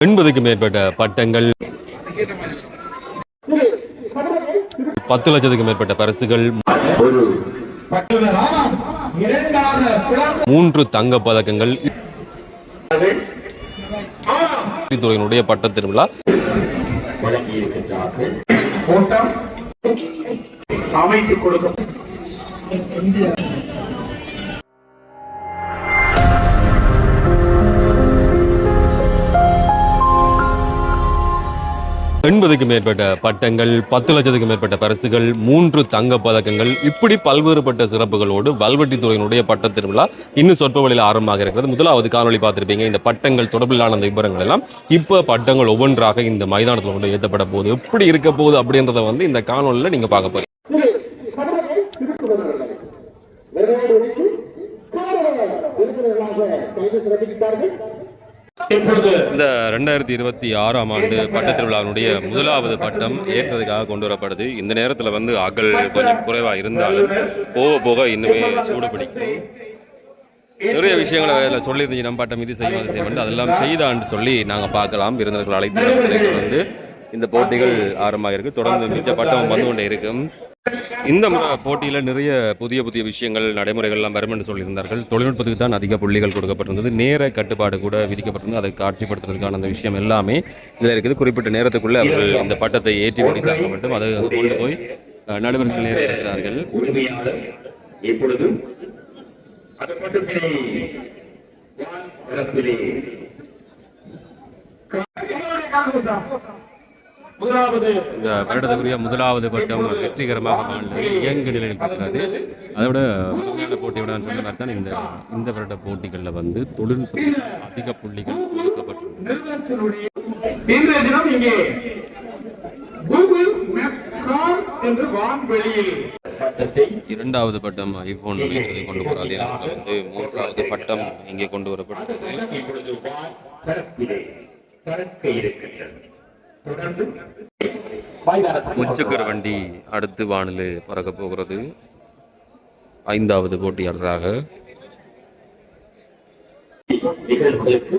எண்பதுக்கு மேற்பட்ட பட்டங்கள் பத்து லட்சத்துக்கு மேற்பட்ட பரிசுகள் மூன்று தங்க பதக்கங்கள். துறையினுடைய பட்ட திருவிழா. அமைத்துக் கொடுக்கும் எண்பதுக்கு மேற்பட்ட பட்டங்கள் பத்து லட்சத்துக்கு மேற்பட்ட பரிசுகள் மூன்று தங்க பதக்கங்கள் இப்படி பல்வேறுபட்ட சிறப்புகளோடு வல்வெட்டித்துறையினுடைய பட்ட திருவிழா இன்னும் சொற்ப வழியில் ஆரம்பமாக இருக்கிறது முதலாவது காணொளி பார்த்துருப்பீங்க இந்த பட்டங்கள் தொடர்பிலான அந்த விவரங்கள் எல்லாம் இப்போ பட்டங்கள் ஒவ்வொன்றாக இந்த மைதானத்தில் கொண்டு ஏற்றப்பட போகுது எப்படி இருக்க போகுது அப்படின்றத வந்து இந்த காணொலியில் நீங்கள் பார்க்க போறீங்க இப்பொழுது இந்த ரெண்டாயிரத்தி இருபத்தி ஆறாம் ஆண்டு பட்டத் திருவிழாவினுடைய முதலாவது பட்டம் ஏற்றதுக்காக கொண்டு வரப்படுது இந்த நேரத்தில் வந்து ஆக்கள் கொஞ்சம் குறைவாக இருந்தாலும் போக போக இன்னுமே சூடு பிடிக்கும். நிறைய விஷயங்களை அதில் சொல்லியிருந்தீங்க நம்ம பட்டம் இது செய்யும் அது செய்யும் அதெல்லாம் செய்தான்னு சொல்லி நாங்கள் பார்க்கலாம். விருந்தினர்கள் அழைத்து வந்து இந்த போட்டிகள் ஆரம்பமாக இருக்கு தொடர்ந்து மிச்ச பட்டம் வந்து கொண்டே இருக்கும். இந்த போட்டியில் நிறைய புதிய புதிய விஷயங்கள் நடைமுறைகள்லாம் வரும் என்று சொல்லியிருந்தார்கள். தொழில்நுட்பத்துக்கு தான் அதிக புள்ளிகள் கொடுக்கப்பட்டிருந்தது. நேர கட்டுப்பாடு கூட விதிக்கப்பட்டிருந்தது. அதை காட்சிப்படுத்துறதுக்கான அந்த விஷயம் எல்லாமே இதில் இருக்குது. குறிப்பிட்ட நேரத்துக்குள்ளே அவர்கள் இந்த பட்டத்தை ஏற்றி முடித்தாக மட்டும். அதை கொண்டு போய் நடுவர்கள் நேர இருக்கிறார்கள். இப்பொழுது இந்த வருடத்துக்குரிய முதலாவது பட்டம் வெற்றிகரமாக இயங்கு நிலையில் இருக்கிறது அதோட முழுமையான போட்டியோட சொன்ன மாதிரி தான் இந்த இந்த வருட போட்டிகளில் வந்து தொழில்நுட்பத்துக்கு அதிக புள்ளிகள் பட்டத்தை இரண்டாவது பட்டம் ஐபோன் கொண்டு அதே நேரத்தில் வந்து மூன்றாவது பட்டம் இங்கே கொண்டு வரப்பட்டது முச்சக்கர வண்டி அடுத்து வானிலை பறக்க போகிறது. ஐந்தாவது போட்டியாளராக. நிகழ்வுகளுக்கு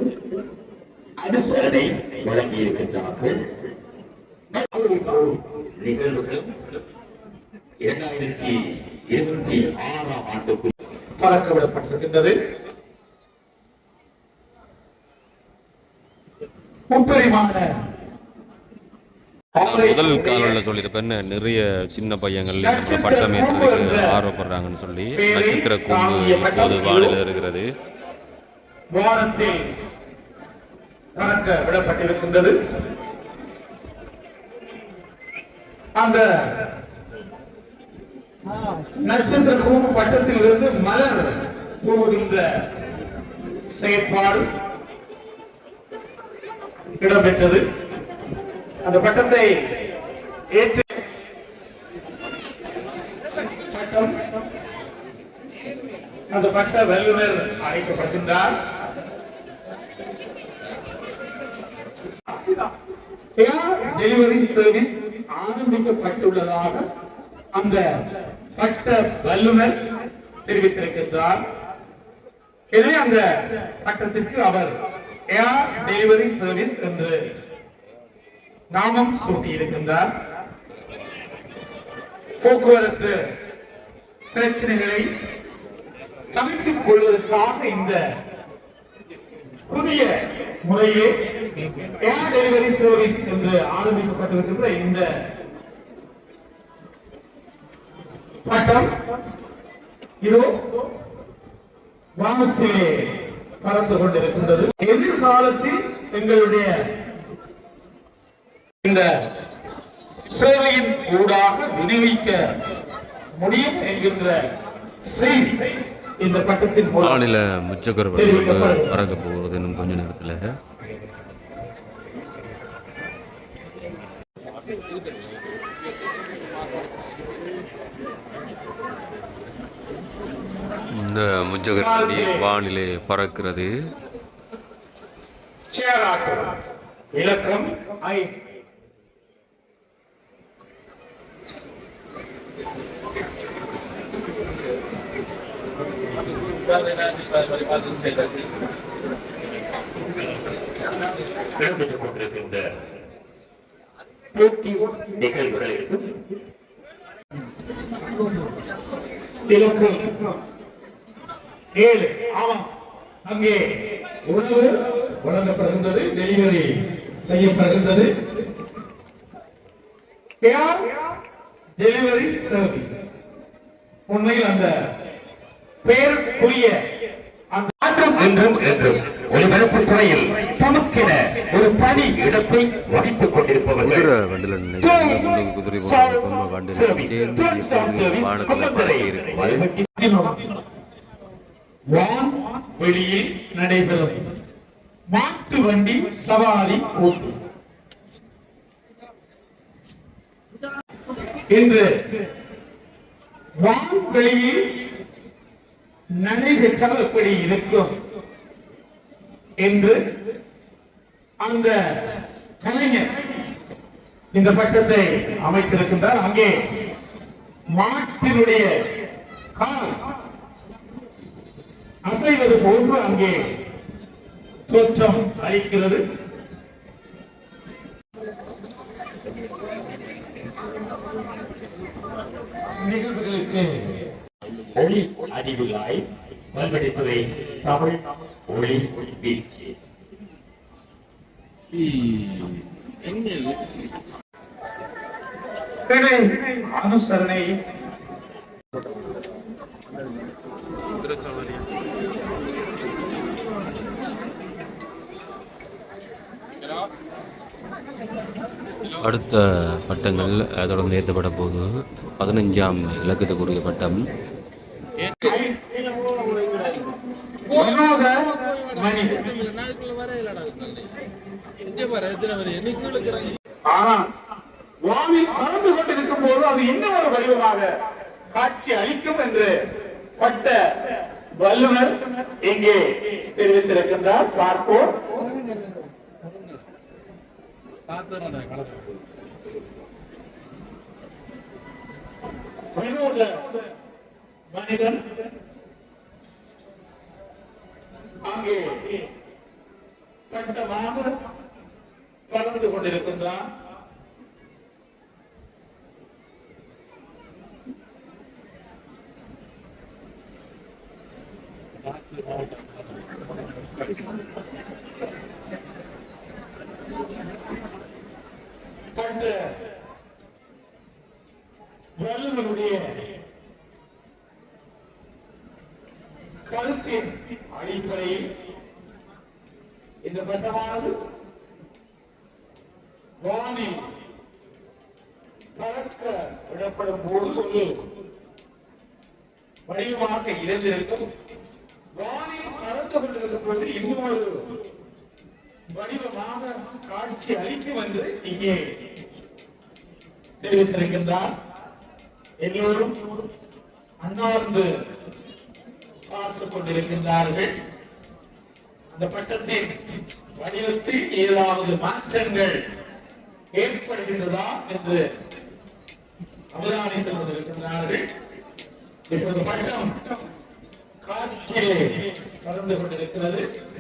அனுசரணை வழங்கியிருக்கின்றார்கள் நிகழ்வுகளும் இரண்டாயிரத்தி இருபத்தி ஆறாம் ஆண்டுக்குள் முதல் காலில் சொல்லியிருப்பேன் நிறைய சின்ன பையங்கள் பட்டம் ஏற்றுறதுக்கு ஆர்வப்படுறாங்கன்னு சொல்லி நட்சத்திர கூண்டு இப்போது வானிலை இருக்கிறது. விடப்பட்டிருக்கின்றது. அந்த நட்சத்திர கூம்பு பட்டத்தில் இருந்து மலர் தூவுகின்ற செயற்பாடு இடம்பெற்றது. அந்த பட்டத்தை ஏற்று அந்த பட்ட வல்லுநர் அழைக்கப்படுகின்றார். டெலிவரி சர்வீஸ் ஆரம்பிக்கப்பட்டுள்ளதாக அந்த பட்ட வல்லுநர் தெரிவித்திருக்கின்றார். எனவே அந்த பட்டத்திற்கு அவர் ஏர் டெலிவரி சர்வீஸ் என்று நாமம் சூட்டியிருக்கின்றார் போக்குவரத்து பிரச்சனைகளை தவிர்த்துக் கொள்வதற்காக இந்த புதிய முறையே ஏர் டெலிவரி சர்வீஸ் என்று ஆரம்பிக்கப்பட்டிருக்கின்ற இந்த பட்டம். இதோ வானத்திலே பறந்து கொண்டிருக்கின்றது. எதிர்காலத்தில் எங்களுடைய இந்த சேவையின் ஊடாக விநியோகிக்க முடியும் என்கின்ற செய்தி இந்த பட்டத்தின் வானில முச்சக்கர பறக்க போகிறது இன்னும் கொஞ்ச நேரத்தில். இந்த வண்டி வானிலை பறக்கிறது. இலக்கம் ஐ கொண்டிருக்கின்ற போட்டி நிகழ்வுகளுக்கு ஏழு ஆமாம் அங்கே உணவு வழங்கப்படுகின்றது டெலிவரி செய்யப்படுகின்றது டெலிவரி சர்வீஸ் உண்மையில் அந்த மாற்றம் என்றும் என்றும் ஒளிபரப்புத் துறையில் தமக்கென ஒரு தனி இடத்தை வகித்துக் கொண்டிருப்பவர்கள். வெளியில் நடைபெறும். மாட்டு வண்டி சவாரி போட்டி இன்று வான் வெளியில் நடைபெற்றால் எப்படி இருக்கும் என்று அந்த கலைஞர் இந்த பட்டத்தை அமைத்திருக்கின்றார். அங்கே மாட்டினுடைய கால் அசைவது போன்று அங்கே தோற்றம் அளிக்கிறது. நிகழ்வுகளுக்கு ஒளி அறிவுலாய் வல்வெடுப்பதை தமிழ் ஒளி வீழ்ச்சி அனுசரணை. அடுத்த பட்டங்கள் தொடர்ந்து ஏற்றப்பட போகுது பதினஞ்சாம் இலக்கத்துக்குரிய பட்டம் வினோத மனிதன். ஆனால் வானில் பறந்து கொண்டிருக்கும் போது அது இன்னும் ஒரு வடிவமாக காட்சி அளிக்கும் என்று பட்ட வல்லுநர் இங்கே தெரிவித்திருக்கின்றார். பார்ப்போம். மனிதன் அங்கே கட்டமாக கலந்து கொண்டிருக்கின்றான் Thank you வல்லுநருடைய கருத்தின் அடிப்படையில் இந்த பட்டமானது வானில் பறக்க விடப்படும் போது ஒரு வடிவமாக இருந்திருக்கும் வானில் பறந்து கொண்டிருக்கும் போது இன்னொரு வடிவமாக காட்சி அளிக்கும் என்று இங்கே தெரிவித்திருக்கின்றார் எல்லோரும் அன்னார்ந்து பார்த்துக் கொண்டிருக்கின்றார்கள். அந்த பட்டத்தின் வடிவத்தில் ஏதாவது மாற்றங்கள் ஏற்படுகின்றதா என்று அவதானித்துக் கொண்டிருக்கின்றார்கள் இப்போது பட்டம் காற்றிலே கலந்து கொண்டிருக்கிறது.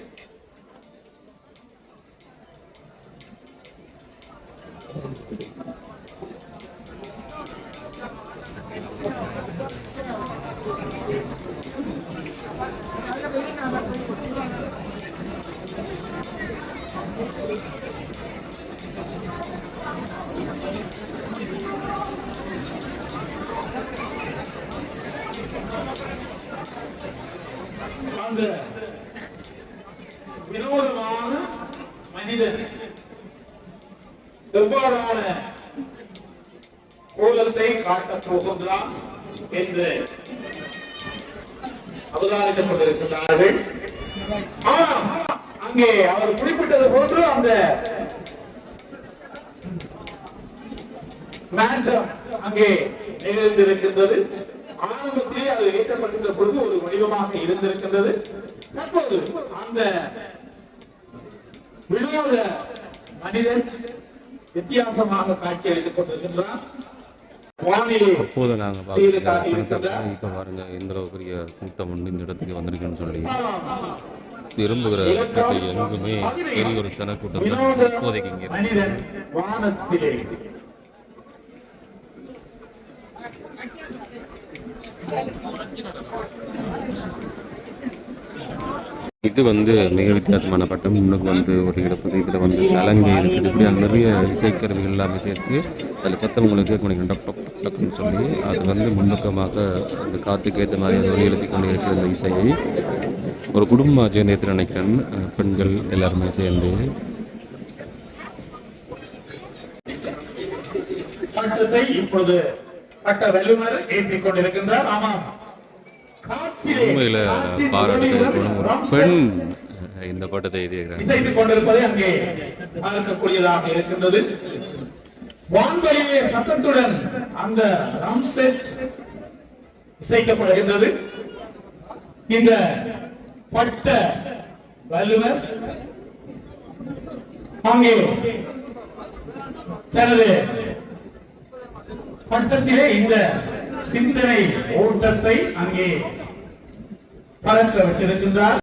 அந்த வினோதமான மனிதன் எவ்வாறான கோலத்தை காட்டப் போகின்றான் என்று அவதானிக்கப்பட்டிருக்கிறார்கள் கொண்டிருக்கிறார்கள் அங்கே அவர் குறிப்பிட்டது போன்று அந்த மேட்சம் அங்கே நிகழ்ந்திருக்கின்றது. ஆரம்பத்திலே அது ஏற்றப்பட்டிருந்த பொழுது ஒரு வடிவமாக இருந்திருக்கின்றது. தற்போது அந்த வினோத மனிதன் வித்தியாசமாக காட்சி அளித்துக் கொண்டிருக்கின்றான் அப்போது நாங்கள் பாருங்க. பெரிய கூட்டம் வந்து இந்த இடத்துக்கு வந்திருக்குன்னு சொல்லி. திரும்புகிற திசை எங்குமே பெரிய ஒரு ஜனக்கூட்டம் தான் இப்போதைக்கு இங்கே இருக்கு. மனிதன் வானத்திலே இது வந்து மிக வித்தியாசமான பட்டம். முன்னுக்கு வந்து ஒரு இடப்பது இதில் வந்து சலங்கை இருக்குது. இப்படி நிறைய இசைக்கருவிகள் எல்லாமே சேர்த்து அதில் சத்தம் உங்களுக்கு கேட்க சொல்லி அது வந்து முன்னுக்கமாக அந்த காற்றுக்கு ஏற்ற மாதிரி அது ஒலி எழுப்பி கொண்டு இருக்கிற அந்த இசையை ஒரு குடும்பமாக சேர்ந்து நினைக்கிறேன். பெண்கள் எல்லாருமே சேர்ந்து. இப்பொழுது பட்ட வல்லுநர் ஏற்றிக் கொண்டிருக்கின்றார் ஆமாம் காற்றிலே உண்மையில் காற்றின் பாராட்டுக்கு உதவியுடன் ஒரு ட்ரம் பெண் செட் அஹ் இந்த பட்டத்தை எழுதியிருக்கிறாங்க இசைத்துக் கொண்டிருப்பதை அங்கே பார்க்கக்கூடியதாக இருக்கின்றது. வான்வெளியிலே சத்தத்துடன் அந்த ட்ரம் செட் இசைக்கப்படுகின்றது. இந்த பட்ட வல்லுநர் அங்கே தனது பட்டத்திலே இந்த சிந்தனை ஓட்டத்தை அங்கே பறக்க விட்டிருக்கின்றார்.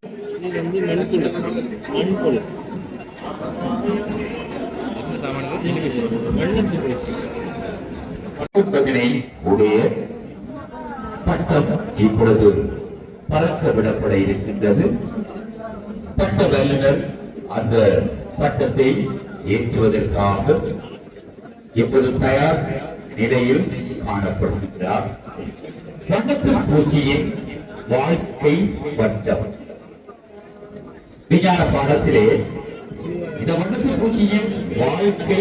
உடைய பட்டம் இப்பொழுது பறக்க விடப்பட இருக்கின்றது. பட்ட வல்லுநர் அந்த பட்டத்தை ஏற்றுவதற்காக இப்பொழுது தயார்? நிலையில் காணப்படுகிறார். வண்ணத்து பூச்சியின் வாழ்க்கை வட்டம். விஞ்ஞான பாடத்திலே இந்த வண்ணத்து பூச்சியின் வாழ்க்கை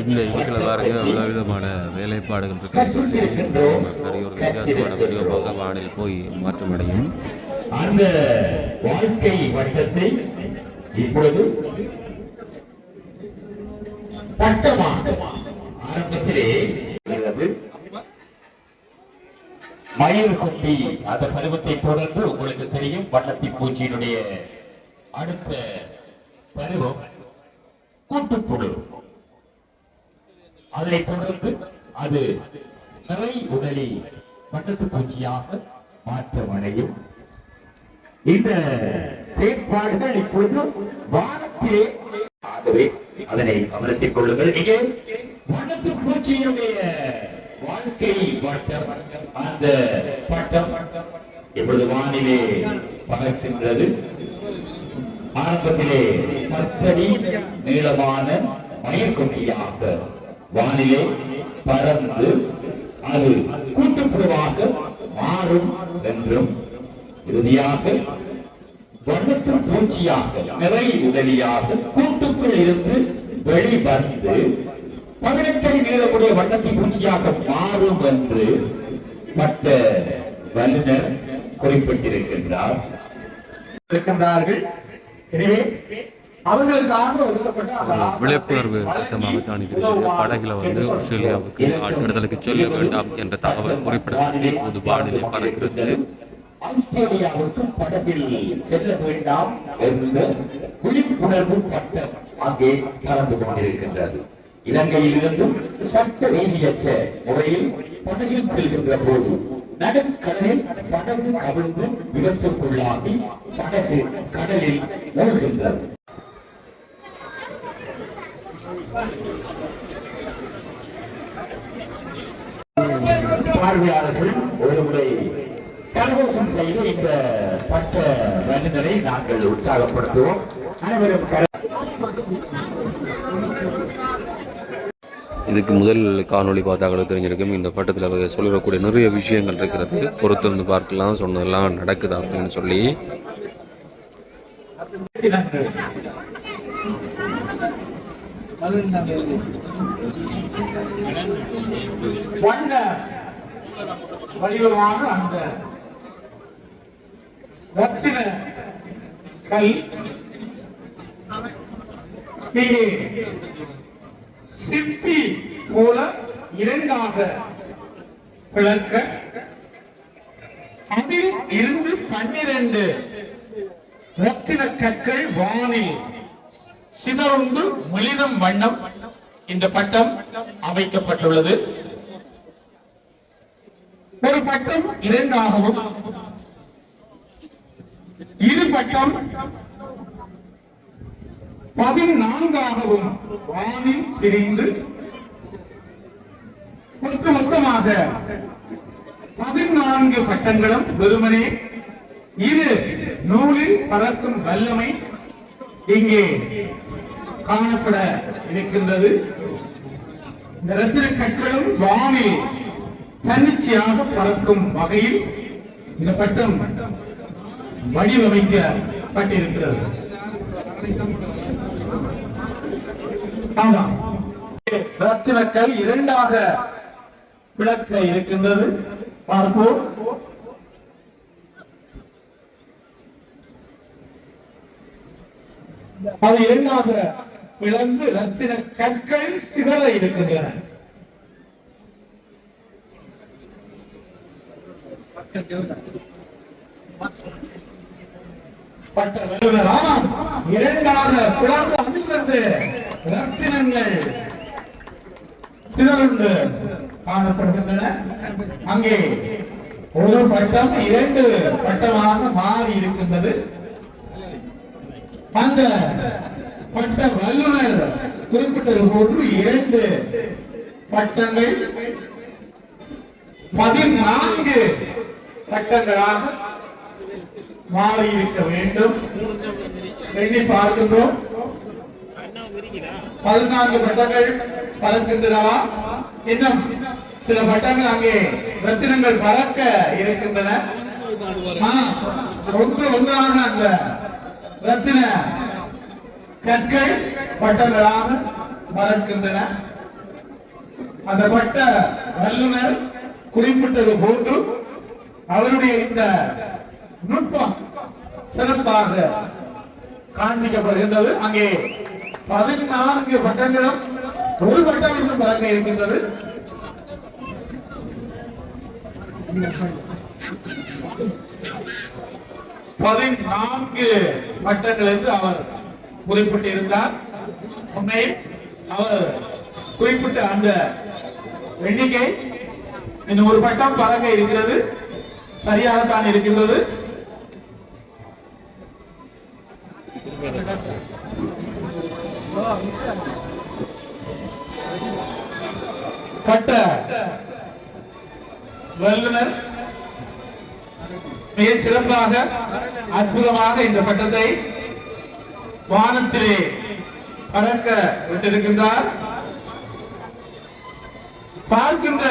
இந்த இதுக்குள்ள பாருங்க விதமான வேலைப்பாடுகள் பெரிய ஒரு வித்தியாசமான வடிவமாக வானில் போய் மாற்றமடையும். அந்த வாழ்க்கை வட்டத்தை இப்பொழுது பட்டமாக ஆரம்பத்திலே மயில் குட்டி அந்த பருவத்தை தொடர்ந்து உங்களுக்கு தெரியும். வண்ணத்தி பூச்சியினுடைய அடுத்த பருவம் கூட்டுப்புழு அதனை தொடர்ந்து அது நிறை உடலி வண்ணத்து பூச்சியாக மாற்றமடையும் இந்த செயற்பாடுகள் இப்பொழுது வானத்திலே ஆகவே அதனை கவனத்தில் கொள்ளுங்கள். இங்கே வண்ணத்து பூச்சியினுடைய வாழ்க்கை வட்டம் அந்த பட்டம் இப்பொழுது வானிலே பறக்கின்றது ஆரம்பத்திலே பத்தடி நீளமான மயிர்கொட்டியாக வானிலே பறந்து அது கூட்டுப்புழுவாக மாறும் என்றும் இறுதியாக வண்ணத்து பூச்சியாக நிறை உதவியாக கூட்டுக்குள் இருந்து வெளிவந்து பதினெட்டடி நீளக்கூடிய வண்ணத்தி பூச்சியாக மாறும் என்று பட்ட வல்லுநர் குறிப்பிட்டிருக்கின்றார். இருக்கின்றார்கள். எனவே விழிப்புணர்வு திட்டமாக படகுல வந்து ஆஸ்திரேலியாவுக்கு ஆட்கடத்தலுக்கு செல்ல வேண்டாம் என்ற தகவல் குறிப்பிடப்பட்டு இப்போது வானிலை பறக்கிறது. ஆஸ்திரேலியாவுக்கு படகில் செல்ல வேண்டாம் என்ற விழிப்புணர்வு பட்டம் அங்கே பறந்து கொண்டிருக்கின்றது. இலங்கையிலிருந்து சட்ட ரீதியற்ற முறையில் படகில் செல்கின்ற போது நடுக்கடலில் படகு கவிழ்ந்து விபத்துக்குள்ளாகி படகு கடலில் மூழ்கின்றது. பார்வையாளர்கள் ஒரு முறை கரகோஷம் செய்து இந்த பட்ட வல்லுநரை நாங்கள் உற்சாகப்படுத்துவோம். அனைவரும் இதுக்கு முதல் காணொளி பார்த்தாக்களுக்கு தெரிஞ்சிருக்கும். இந்த பட்டத்தில் அவங்க சொல்லிடக்கூடிய நிறைய விஷயங்கள் இருக்கிறது. வந்து பார்க்கலாம் சொன்னதெல்லாம் நடக்குது அப்படின்னு சொல்லி. அந்த ரத்தின கல். நீங்க சிப்பி போல இரண்டாக பிளக்க அதில் இருந்து பன்னிரண்டு ரத்தின கற்கள் வானில் சிதறுண்டு மிளிரும் வண்ணம் இந்த பட்டம் அமைக்கப்பட்டுள்ளது. ஒரு பட்டம் இரண்டாகவும் இரு பட்டம் பதினான்காகவும் வானில் பிரிந்து ஒட்டுமொத்தமாக பதினான்கு பட்டங்களும் வெறுமனே இது நூலில் பறக்கும் வல்லமை இங்கே காணப்பட இருக்கின்றது. இந்த ரத்தின கற்களும் வானில் தன்னிச்சையாக பறக்கும் வகையில் இந்த பட்டம் வடிவமைக்கப்பட்டிருக்கிறது. ரத்தினக்கல் இரண்டாக விளக்க இருக்கின்றது. பார்ப்போம். அது இரண்டாக பிளந்து ரத்தின கற்கள் சிதற இருக்கின்றன. பட்ட வல்லுநர் ஆமாம். இரண்டாக பிளந்து அதிலிருந்து ரத்தினங்கள். சிதறுண்டு காணப்படுகின்றன. அங்கே ஒரு பட்டம் இரண்டு பட்டமாக மாறி இருக்கின்றது. அந்த பட்ட வல்லுநர் குறிப்பிட்டது போன்று இரண்டு பட்டங்கள் பதினான்கு பட்டங்களாக மாறி இருக்க வேண்டும். எண்ணி பார்க்கின்றோம். பதினான்கு பட்டங்கள் பறக்கின்றனவா? இன்னும் சில பட்டங்கள் அங்கே ரத்தினங்கள் பறக்க இருக்கின்றன. ஒன்று ஒன்றாக அந்த ரத்தின கற்கள் பட்டங்களாக பறக்கின்றன. அந்த பட்ட வல்லுநர் குறிப்பிட்டது போன்று அவருடைய இந்த நுட்பம் சிறப்பாக காண்பிக்கப்படுகின்றது. அங்கே பதினான்கு பட்டங்களும் ஒரு பட்டம் என்றும் பறக்க இருக்கின்றது. பதினான்கு பட்டங்கள் என்று அவர் குறிப்பிட்டிருந்தார். உண்மையில் அவர் குறிப்பிட்ட அந்த எண்ணிக்கை இன்னும் ஒரு பட்டம் பறக்க இருக்கிறது. சரியாகத்தான் இருக்கின்றது. பட்ட வல்லுனர் மிகச் சிறப்பாக அற்புதமாக இந்த பட்டத்தை வானத்திலே பறக்க விட்டிருக்கின்றார். பார்க்கின்ற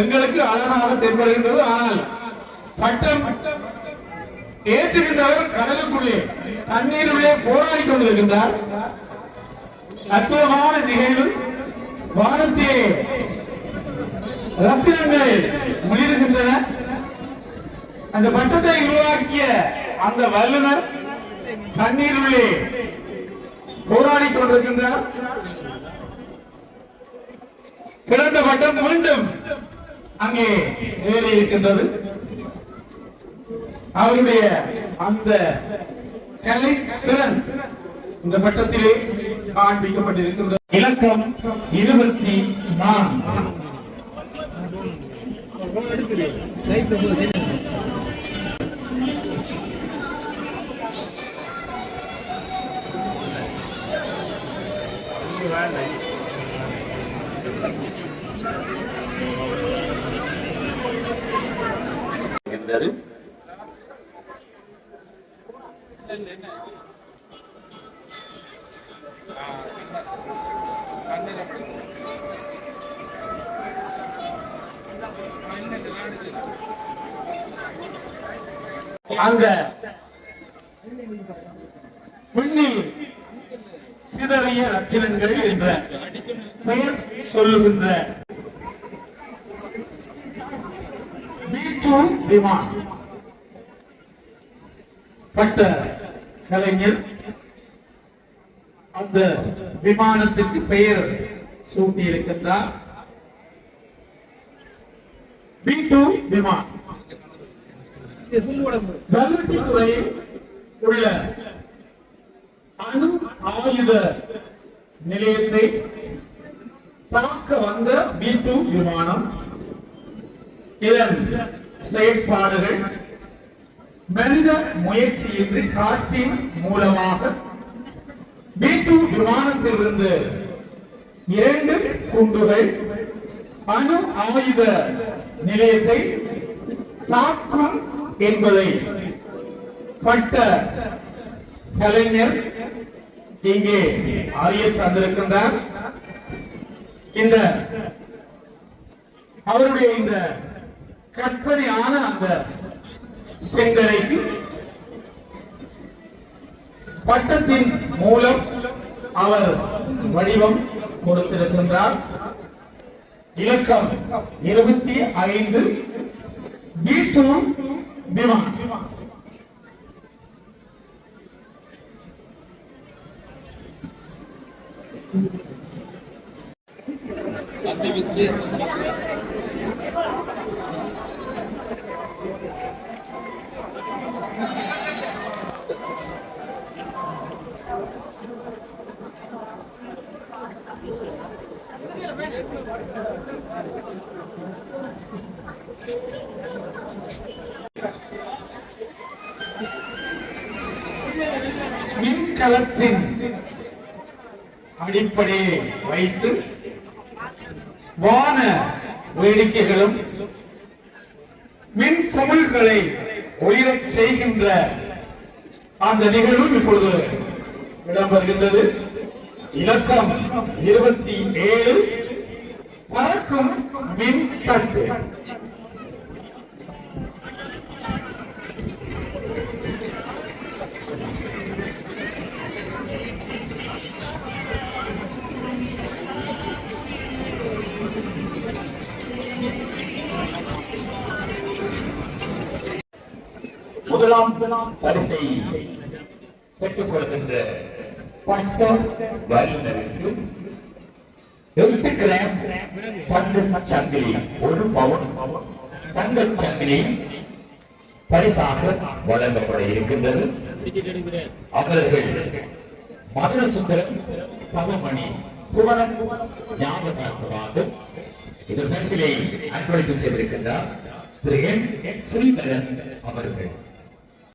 எங்களுக்கு அழகாக தென்படுகின்றது. ஆனால் பட்டம் ஏற்றுகின்றவர் கடலுக்குள்ளே தண்ணீருள்ளே போராடி கொண்டிருக்கின்றார். அற்புதமான நிகழ்வு. வானத்திலே ரத்தினங்கள் முயலுகின்றன அந்த பட்டத்தை உருவாக்கிய அந்த வல்லுனர் தண்ணீருள்ளே போராடி கொண்டிருக்கின்றார். கிழந்த பட்டம் மீண்டும் அங்கே ஏறி இருக்கின்றது அவருடைய அந்த கலை திறன் இந்த பட்டத்திலே காண்பிக்கப்பட்டிருக்கின்ற இலக்கம் இருபத்தி நான்கு. இருந்தது. அந்த விண்ணில் சிதறிய ரத்தினங்கள் என்ற பெயர் சொல்லுகின்ற விமான் பட்ட கலைஞர். அந்த விமானத்திற்கு பெயர் சூட்டியிருக்கின்றார். பி டூ விமானம். கல்வெட்டுத்துறையில் உள்ள அணு ஆயுத நிலையத்தை தாக்க வந்த பி டூ விமானம். இதன் செயற்பாடுகள் மனித முயற்சியின்றி காற்றின் மூலமாக பி விமானத்தில் இருந்து இரண்டு குண்டுகள் அணு ஆயுத நிலையத்தை தாக்கும் என்பதை பட்ட கலைஞர் இங்கே அறிய தந்திருக்கின்றார். இந்த அவருடைய இந்த கற்பனையான அந்த சிந்தனைக்கு பட்டத்தின் மூலம் அவர் வடிவம் கொடுத்திருக்கின்றார். இலக்கம் இருபத்தி ஐந்து. பி டூ விமான் மின்கலத்தின் அடிப்படையை வைத்து வான வேடிக்கைகளும் மின் குமிழ்களை ஒளிரச் செய்கின்ற அந்த நிகழ்வும் இப்பொழுது இடம்பெறுகின்றது. இலக்கம் இருபத்தி ஏழு. பறக்கும் மின் தட்டு. முதலாம் வரிசை பெற்றுக் கொள்கின்ற பட்ட வல்லுநருக்கு எட்டு கிராம் தங்க சங்கிலி ஒரு பவுன். தங்க சங்கிலி பரிசாக வழங்கப்பட இருக்கின்றது. அவர்கள் மதுர சுந்தரம் தவமணி புவனம் ஞாபகமாக இந்த பரிசிலை அன்பளிப்பு செய்திருக்கின்றார். திரு என் ஸ்ரீதரன் அவர்கள்.